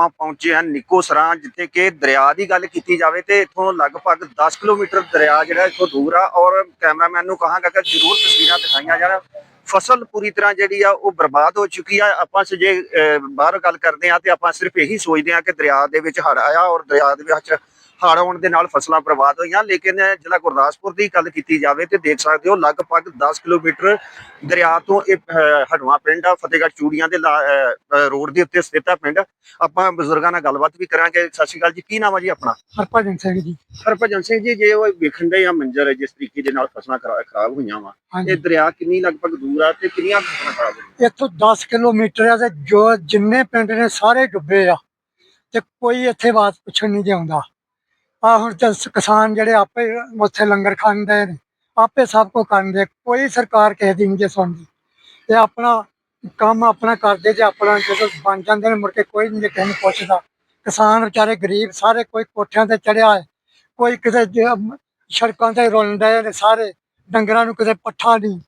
ਆਪਾਂ ਪਹੁੰਚੇ ਹਾਂ ਨਿੱਕੋ ਸਰਾਂ ਜਿੱਥੇ ਕਿ ਦਰਿਆ ਦੀ ਗੱਲ ਕੀਤੀ ਜਾਵੇ ਤੇ ਇੱਥੋਂ ਲਗਭਗ 10 ਕਿਲੋਮੀਟਰ ਦਰਿਆ ਜਿਹੜਾ ਇੱਥੋਂ ਦੂਰ ਆ ਔਰ ਕੈਮਰਾਮੈਨ ਨੂੰ ਕਹਾਂਗਾ ਕਿ ਜ਼ਰੂਰ ਤਸਵੀਰਾਂ ਦਿਖਾਈਆਂ ਜਾਣ। ਫਸਲ ਪੂਰੀ ਤਰ੍ਹਾਂ ਜਿਹੜੀ ਆ ਉਹ ਬਰਬਾਦ ਹੋ ਚੁੱਕੀ ਆ। ਆਪਾਂ ਜੇ ਅਹ, ਬਾਹਰ ਗੱਲ ਕਰਦੇ ਆ ਤੇ ਆਪਾਂ ਸਿਰਫ ਇਹੀ ਸੋਚਦੇ ਆ ਕਿ ਦਰਿਆ ਦੇ ਵਿੱਚ ਹੜ ਆਇਆ ਔਰ ਦਰਿਆ ਦੇ ਵਿੱਚ ਹੜ੍ਹ ਆਉਣ ਦੇ ਨਾਲ ਫਸਲਾਂ ਬਰਬਾਦ ਹੋਈਆਂ ਲੇਕਿਨ ਜ਼ਿਲ੍ਹਾ ਗੁਰਦਾਸਪੁਰ ਦੀ ਗੱਲ ਕੀਤੀ ਜਾਵੇ ਤੇ ਦੇਖ ਸਕਦੇ ਹੋ ਲਗਭਗ 10 ਕਿਲੋਮੀਟਰ ਦਰਿਆ ਤੋਂ ਇਹ ਹੜਵਾ ਪਿੰਡ ਆ ਫਤਿਹਗੜ੍ਹ ਚੂੜੀਆਂ ਦੇ ਰੋਡ ਦੇ ਉੱਤੇ ਸਥਿਤ ਆ ਪਿੰਡ। ਆਪਾਂ ਬਜ਼ੁਰਗਾਂ ਨਾਲ ਗੱਲਬਾਤ ਵੀ ਕਰਾਂਗੇ। ਸਤਿ ਸ਼੍ਰੀ ਅਕਾਲ ਜੀ ਕੀ ਨਾਮ ਆ ਜੀ ਆਪਣਾ? ਹਰਭਜਨ ਸਿੰਘ ਜੀ। ਹਰਭਜਨ ਸਿੰਘ ਜੀ ਜੇ ਉਹ ਵੇਖਣ ਦੇ ਆ ਮੰਜ਼ਰ ਜਿਸ ਤਰੀਕੇ ਦੇ ਨਾਲ ਫਸਲਾਂ ਖਰਾ- ਖਰਾਬ ਹੋਈਆਂ ਵਾ ਇਹ ਦਰਿਆ ਕਿੰਨੀ ਲਗਭਗ ਦੂਰ ਆ ਤੇ ਕਿੰਨੀਆਂ ਫਸਲਾਂ ਖਰਾਬ ਹੋਈਆਂ? ਇੱਥੋਂ 10 ਕਿਲੋਮੀਟਰ ਆ ਤੇ ਜੋ ਜਿੰਨੇ ਪਿੰਡ ਨੇ ਸਾਰੇ ਡੁੱਬੇ ਆ ਤੇ ਕੋਈ ਇੱਥੇ ਬਾਤ ਪੁੱਛਣ ਨਹੀਂ ਜਿਉਂਦਾ ਆ ਹੁਣ ਤੇ ਕਿਸਾਨ ਜਿਹੜੇ ਆਪੇ ਉੱਥੇ ਲੰਗਰ ਖਾਂਦੇ ਨੇ, ਆਪੇ ਸਭ ਕੁਝ ਕਰਦੇ ਕੋਈ ਸਰਕਾਰ ਕਿਸੇ ਦੀ ਨਹੀਂ ਜੇ ਸੁਣਦੀ। ਇਹ ਆਪਣਾ ਕੰਮ ਆਪਣਾ ਕਰਦੇ ਜੇ, ਆਪਣਾ ਜਦੋਂ ਬਣ ਜਾਂਦੇ ਨੇ, ਮੁੜ ਕੇ ਕੋਈ ਨਹੀਂ ਜੇ ਕਿਸੇ ਨੂੰ ਪੁੱਛਦਾ। ਕਿਸਾਨ ਵਿਚਾਰੇ ਗਰੀਬ, ਸਾਰੇ ਕੋਈ ਕੋਠਿਆਂ ਤੇ ਚੜਿਆ ਹੈ, ਕੋਈ ਕਿਤੇ ਸੜਕਾਂ ਤੇ ਰੁਲਣ ਨੇ ਸਾਰੇ, ਡੰਗਰਾਂ ਨੂੰ ਕਿਤੇ ਪੱਠਾ ਨਹੀਂ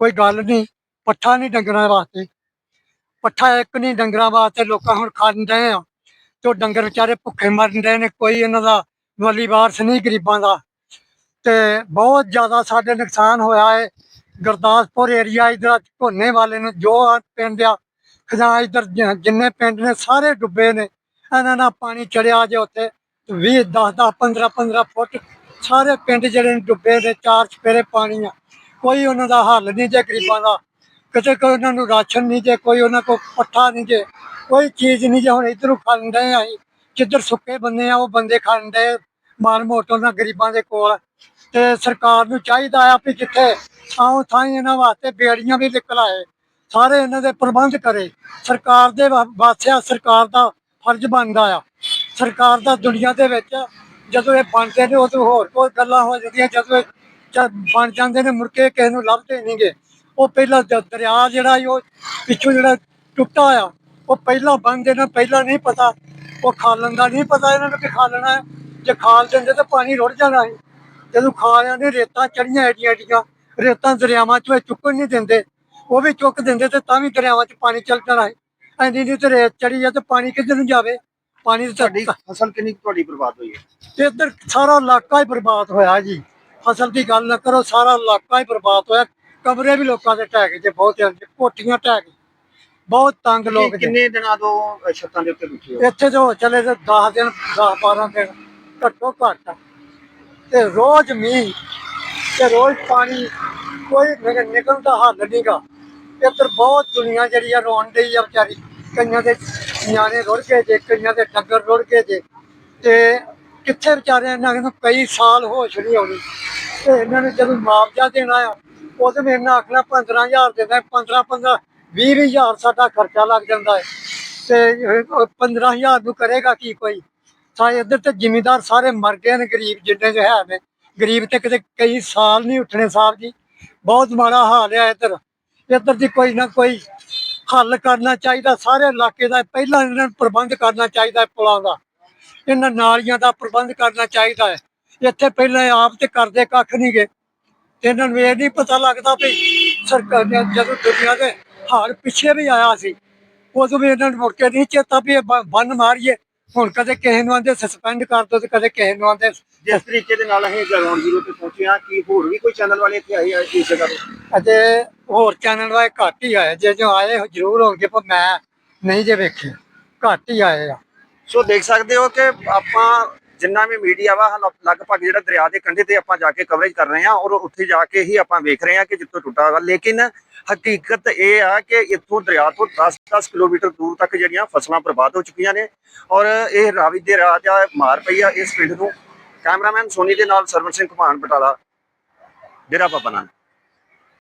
ਕੋਈ ਗੱਲ ਨਹੀਂ ਪੱਠਾ ਨਹੀਂ ਡੰਗਰਾਂ ਵਾਸਤੇ। ਪੱਠਾ ਇੱਕ ਨਹੀਂ ਡੰਗਰਾਂ ਵਾਸਤੇ, ਲੋਕਾਂ ਹੁਣ ਖਾਂਦੇ ਆ, ਤੇ ਉਹ ਡੰਗਰ ਵਿਚਾਰੇ ਭੁੱਖੇ ਮਰਨ ਦੇ ਨੇ, ਕੋਈ ਇਹਨਾਂ ਦਾ ਵਲੀ ਵਾਰਸ ਨਹੀਂ ਗਰੀਬਾਂ ਦਾ। ਤੇ ਬਹੁਤ ਜ਼ਿਆਦਾ ਸਾਡੇ ਨੁਕਸਾਨ ਹੋਇਆ ਹੈ ਗੁਰਦਾਸਪੁਰ ਏਰੀਆ ਇਧਰ ਝੋਨੇ ਵਾਲੇ ਨੂੰ ਜੋ ਪਿੰਡ ਆ ਖਜ਼ਾਂ ਇਧਰ ਜਿੰਨੇ ਪਿੰਡ ਨੇ ਸਾਰੇ ਡੁੱਬੇ ਨੇ। ਇਹਨਾਂ ਨਾਲ ਪਾਣੀ ਚੜਿਆ ਜੇ ਉੱਥੇ 20 10 10 15 15 ਫੁੱਟ ਸਾਰੇ ਪਿੰਡ ਜਿਹੜੇ ਨੇ ਡੁੱਬੇ ਨੇ, ਚਾਰ ਚਪੇਰੇ ਪਾਣੀ ਆ। ਕੋਈ ਉਹਨਾਂ ਦਾ ਹੱਲ ਨਹੀਂ ਜੇ ਗਰੀਬਾਂ ਦਾ। ਕਿਤੇ ਕੋਈ ਉਹਨਾਂ ਨੂੰ ਰਾਸ਼ਨ ਨਹੀਂ ਜੇ, ਕੋਈ ਉਹਨਾਂ ਕੋਲ ਪੱਠਾ ਨਹੀਂ ਜੇ। ਕੋਈ ਚੀਜ਼ ਨਹੀਂ ਜੇ, ਹੁਣ ਇਧਰੋਂ ਖਾਣ ਡਏ ਅਸੀਂ। ਜਿੱਧਰ ਸੁੱਕੇ ਬੰਦੇ ਆ, ਉਹ ਬੰਦੇ ਖਾਣ ਡਏ ਮਾਰ ਮੋਟੋ ਨਾਲ ਗਰੀਬਾਂ ਦੇ ਕੋਲ ਤੇ ਸਰਕਾਰ ਨੂੰ ਚਾਹੀਦਾ ਆ ਵੀ ਜਿੱਥੇ ਆਉ ਥਾਂ ਇਹਨਾਂ ਵਾਸਤੇ ਬੇੜੀਆਂ ਵੀ ਨਿਕਲ ਆਏ, ਸਾਰੇ ਇਹਨਾਂ ਦੇ ਪ੍ਰਬੰਧ ਕਰੇ। ਸਰਕਾਰ ਦੇ ਵਾਸਿਆ ਸਰਕਾਰ ਦਾ ਫਰਜ਼ ਬਣਦਾ ਆ। ਸਰਕਾਰ ਦਾ ਦੁਨੀਆ ਦੇ ਵਿੱਚ ਜਦੋਂ ਇਹ ਬਣਦੇ ਨੇ, ਉਦੋਂ ਹੋਰ ਕੋਈ ਗੱਲਾਂ ਹੋ ਜਾਂਦੀਆਂ, ਜਦੋਂ ਇਹ ਚ- ਬਣ ਜਾਂਦੇ ਨੇ ਮੁੜਕੇ ਕਿਸੇ ਨੂੰ ਲੱਭਦੇ ਨਹੀਂਗੇ ਉਹ ਪਹਿਲਾਂ ਦਰਿਆ ਜਿਹੜਾ ਉਹ ਪਿੱਛੋਂ ਜਿਹੜਾ ਟੁੱਟਾ ਆ, ਉਹ ਪਹਿਲਾਂ ਬਣਦੇ ਨੇ, ਪਹਿਲਾਂ ਨਹੀਂ ਪਤਾ। ਉਹ ਖਾਲਣ ਦਾ ਨਹੀਂ ਪਤਾ ਇਹਨਾਂ ਨੂੰ ਕਿ ਖਾਲਣਾ ਹੈ। ਜੇ ਖਾਲ ਦਿੰਦੇ ਤਾਂ ਪਾਣੀ ਰੁੜ ਜਾਣਾ ਸੀ ਜਦੋਂ ਖਾਲਿਆਂ ਨੇ ਰੇਤਾਂ ਚੜੀਆਂ ਏਡੀਆਂ ਏਡੀਆਂ ਰੇਤਾਂ ਦਰਿਆਵਾਂ ਚੋਂ ਚੁੱਕਣ ਨਹੀਂ ਦਿੰਦੇ ਉਹ ਵੀ ਚੁੱਕ ਦਿੰਦੇ ਤੇ ਤਾਂ ਵੀ ਦਰਿਆਵਾਂ 'ਚ ਪਾਣੀ ਚੱਲ ਜਾਣਾ ਸੀ ਐਨੀ ਨਹੀਂ ਤੇ ਰੇਤ ਚੜੀ ਆ ਤੇ ਪਾਣੀ ਕਿੱਧਰ ਨੂੰ ਜਾਵੇ? ਪਾਣੀ ਤਾਂ ਤੁਹਾਡੀ ਫਸਲ ਕਿੰਨੀ ਤੁਹਾਡੀ ਬਰਬਾਦ ਹੋਈ ਹੈ? ਤੇ ਇੱਧਰ ਸਾਰਾ ਇਲਾਕਾ ਹੀ ਬਰਬਾਦ ਹੋਇਆ ਜੀ। ਫਸਲ ਦੀ ਗੱਲ ਨਾ ਕਰੋ ਸਾਰਾ ਇਲਾਕਾ ਹੀ ਬਰਬਾਦ ਹੋਇਆ। ਕਮਰੇ ਵੀ ਲੋਕਾਂ ਦੇ ਢਹਿ ਗਏ ਜੇ ਬਹੁਤ ਕੋਠੀਆਂ ਢਹਿ ਗਈ ਬਹੁਤ ਤੰਗ ਲੋਕ ਜੀ। ਕਿੰਨੇ ਦਿਨਾਂ ਤੋਂ ਛੱਤਾਂ ਦੇ ਉੱਤੇ ਬੈਠੇ ਹੋ? ਇੱਥੇ ਜੋ ਚਲੇ ਤੇ 10 ਦਿਨ 10 12 ਦਿਨ ਘੱਟੋ ਘੱਟ। ਤੇ ਰੋਜ਼ ਮੀਂਹ ਤੇ ਰੋਜ਼ ਪਾਣੀ ਕੋਈ ਨਿਕ- ਨਿਕਲਣ ਦਾ ਹੱਲ ਨਹੀਂਗਾ ਇੱਧਰ ਬਹੁਤ ਦੁਨੀਆ ਜਿਹੜੀ ਆ ਰੋਣ ਡਈ ਆ ਵਿਚਾਰੀ। ਕਈਆਂ ਦੇ ਨਿਆਣੇ ਰੁੜ ਗਏ ਜੇ ਕਈਆਂ ਦੇ ਡੰਗਰ ਰੁੜ ਗਏ ਜੇ। ਤੇ ਕਿੱਥੇ ਵਿਚਾਰੇ ਇਹਨਾਂ ਨੂੰ ਕਈ ਸਾਲ ਹੋਸ਼ ਨਹੀਂ ਆਉਣੀ। ਤੇ ਇਹਨਾਂ ਨੂੰ ਜਦੋਂ ਮੁਆਵਜ਼ਾ ਦੇਣਾ ਆ ਉਹਦੇ ਵਿੱਚ ਇਹਨਾਂ ਆਖਣਾ 15000 ਦੇਣਾ 15 15 20000 ਸਾਡਾ ਖਰਚਾ ਲੱਗ ਜਾਂਦਾ ਹੈ। ਤੇ 15000 ਨੂੰ ਕਰੇਗਾ ਕੀ ਕੋਈ? ਸਾਰੇ ਇੱਧਰ ਤੇ ਜ਼ਿਮੀਂਦਾਰ ਸਾਰੇ ਮਰ ਗਏ ਨੇ, ਗਰੀਬ ਜਿੰਨੇ ਜੋ ਹੈ ਨੇ। ਗਰੀਬ ਤੇ ਕਿਤੇ ਕਈ ਸਾਲ ਨਹੀਂ ਉੱਠਣੇ ਸਾਹਿਬ ਜੀ। ਬਹੁਤ ਮਾੜਾ ਹਾਲ ਹੈ ਇੱਧਰ। ਇੱਧਰ ਦੀ ਕੋਈ ਨਾ ਕੋਈ ਹੱਲ ਕਰਨਾ ਚਾਹੀਦਾ, ਸਾਰੇ ਇਲਾਕੇ ਦਾ ਪਹਿਲਾਂ ਇਹਨਾਂ ਨੂੰ ਪ੍ਰਬੰਧ ਕਰਨਾ ਚਾਹੀਦਾ ਹੈ ਪੁਲਾਂ ਦਾ। ਇਹਨਾਂ ਨਾਲੀਆਂ ਦਾ ਪ੍ਰਬੰਧ ਕਰਨਾ ਚਾਹੀਦਾ ਹੈ। ਇੱਥੇ ਪਹਿਲਾਂ ਆਪ ਤੇ ਕਰਦੇ ਕੱਖ ਨਹੀਂ ਗਏ ਤੇ ਇਹਨਾਂ ਨੂੰ ਇਹ ਨਹੀਂ ਪਤਾ ਲੱਗਦਾ ਵੀ ਸਰਕਾਰ ਜਦੋਂ ਦੁਨੀਆ ਦੇ ਹਾਲ ਪਿੱਛੇ ਵੀ ਆਇਆ ਸੀ। ਉਦੋਂ ਵੀ ਇਹਨਾਂ ਨੂੰ ਮੁੜ ਕੇ ਨਹੀਂ ਚੇਤਾ ਵੀ ਇਹ ਬ- ਬੰਨ ਮਾਰੀਏ। ਹੁਣ ਕਦੇ ਕਿਸੇ ਨੂੰ ਆਂਦੇ ਸਸਪੈਂਡ ਕਰ ਦੋ ਤੇ ਕਦੇ ਕਿਸੇ ਨੂੰ ਆਂਦੇ ਜਿਸ ਤਰੀਕੇ ਦੇ ਨਾਲ ਅਸੀਂ ਗਰਾਊਂਡ ਜ਼ੀਰੋ ਤੇ ਪਹੁੰਚੇ ਹਾਂ ਕਿ ਹੋਰ ਵੀ ਕੋਈ ਚੈਨਲ ਵਾਲੇ ਇੱਥੇ ਆਏ ਆ ਇਸ ਜਗ੍ਹਾ ਤੇ? ਅਤੇ ਹੋਰ ਚੈਨਲ ਵਾਲੇ ਘੱਟ ਹੀ ਆਏ। ਜੇ ਜੋ ਆਏ ਜ਼ਰੂਰ ਹੋਣਗੇ ਪਰ ਮੈਂ ਨਹੀਂ ਜੇ ਵੇਖੇ। ਘੱਟ ਹੀ ਆਏ ਆ। ਸੋ ਦੇਖ ਸਕਦੇ ਹੋ ਕਿ ਆਪਾਂ ਜਿੰਨਾ ਵੀ ਮੀਡੀਆ ਵਾ ਲਗਭਗ ਜਿਹੜਾ ਦਰਿਆ ਦੇ ਕੰਢੇ ਤੇ ਆਪਾਂ ਜਾ ਕੇ ਕਵਰੇਜ ਕਰ ਰਹੇ ਹਾਂ, ਔਰ ਉੱਥੇ ਜਾ ਕੇ ਹੀ ਆਪਾਂ ਵੇਖ ਰਹੇ ਹਾਂ ਕਿ ਜਿੱਥੋਂ ਟੁੱਟਾ ਵਾ। ਲੇਕਿਨ ਹਕੀਕਤ ਇਹ ਆ ਕਿ ਇੱਥੋਂ ਦਰਿਆ ਤੋਂ 10-10 ਕਿਲੋਮੀਟਰ ਦੂਰ ਤੱਕ ਜਿਹੜੀਆਂ ਫਸਲਾਂ ਬਰਬਾਦ ਹੋ ਚੁੱਕੀਆਂ ਨੇ, ਔਰ ਇਹ ਰਾਵੀ ਦੇ ਰਾਜਾ ਮਾਰ ਪਈ ਆ ਇਸ ਪਿੰਡ ਨੂੰ। ਕੈਮਰਾਮੈਨ ਸੋਨੀ ਦੇ ਨਾਲ ਸਰਵਨ ਸਿੰਘ ਘਮਾਨ ਬਟਾਲਾ, ਡੇਰਾ ਬਾਬਾ